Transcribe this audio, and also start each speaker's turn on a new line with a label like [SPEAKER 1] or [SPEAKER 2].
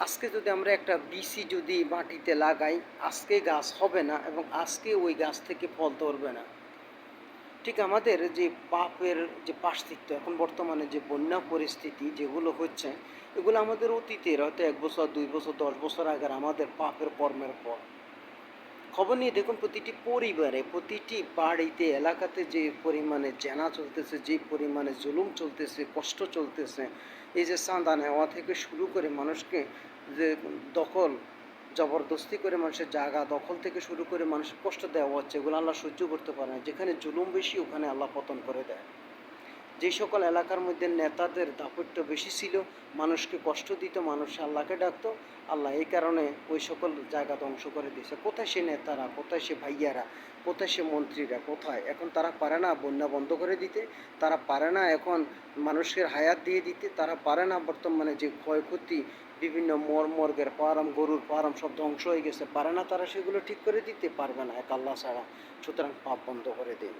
[SPEAKER 1] আজকে যদি আমরা একটা বিসি যদি মাটিতে লাগাই, আজকে গাছ হবে না এবং আজকে ওই গাছ থেকে ফল ধরবে না। ঠিক আমাদের যে পাপের যে পার্শ্বিত্ব এখন বর্তমানে যে বন্যা পরিস্থিতি যেগুলো হচ্ছে, এগুলো আমাদের অতীতের হয়তো এক বছর, দুই বছর, দশ বছর আগের আমাদের পাপের কর্মের পর খবর নিয়ে দেখুন, প্রতিটি পরিবারে, প্রতিটি বাড়িতে, এলাকাতে যে পরিমাণে জেনা চলতেছে, যে পরিমাণে জুলুম চলতেছে, কষ্ট চলতেছে, এই যে চাঁদা নেওয়া থেকে শুরু করে মানুষকে যে দখল, জবরদস্তি করে মানুষের জায়গা দখল থেকে শুরু করে মানুষের কষ্ট দেওয়া হচ্ছে, এগুলো আল্লাহ সহ্য করতে পারে না। যেখানে জুলুম বেশি, ওখানে আল্লাহ পতন করে দেয়। যে সকল এলাকার মধ্যে নেতাদের দাপত্য বেশি ছিল, মানুষকে কষ্ট দিত, মানুষ আল্লাহকে ডাকতো, আল্লাহ এই কারণে ওই সকল জায়গা ধ্বংস করে দিয়েছে। কোথায় সে নেতারা, কোথায় সে ভাইয়ারা, কোথায় সে মন্ত্রীরা, কোথায়? এখন তারা পারে না বন্যা বন্ধ করে দিতে, তারা পারে না এখন মানুষের হায়াত দিয়ে দিতে, তারা পারে না বর্তমানে যে ক্ষয়ক্ষতি, বিভিন্ন মর, মর্গের পারাম গরুর পারাম সব ধ্বংস হয়ে গেছে, পারে না তারা সেগুলো ঠিক করে দিতে, পারবে না এক আল্লাহ ছাড়া। সুতরাং পাপ বন্ধ করে দিন।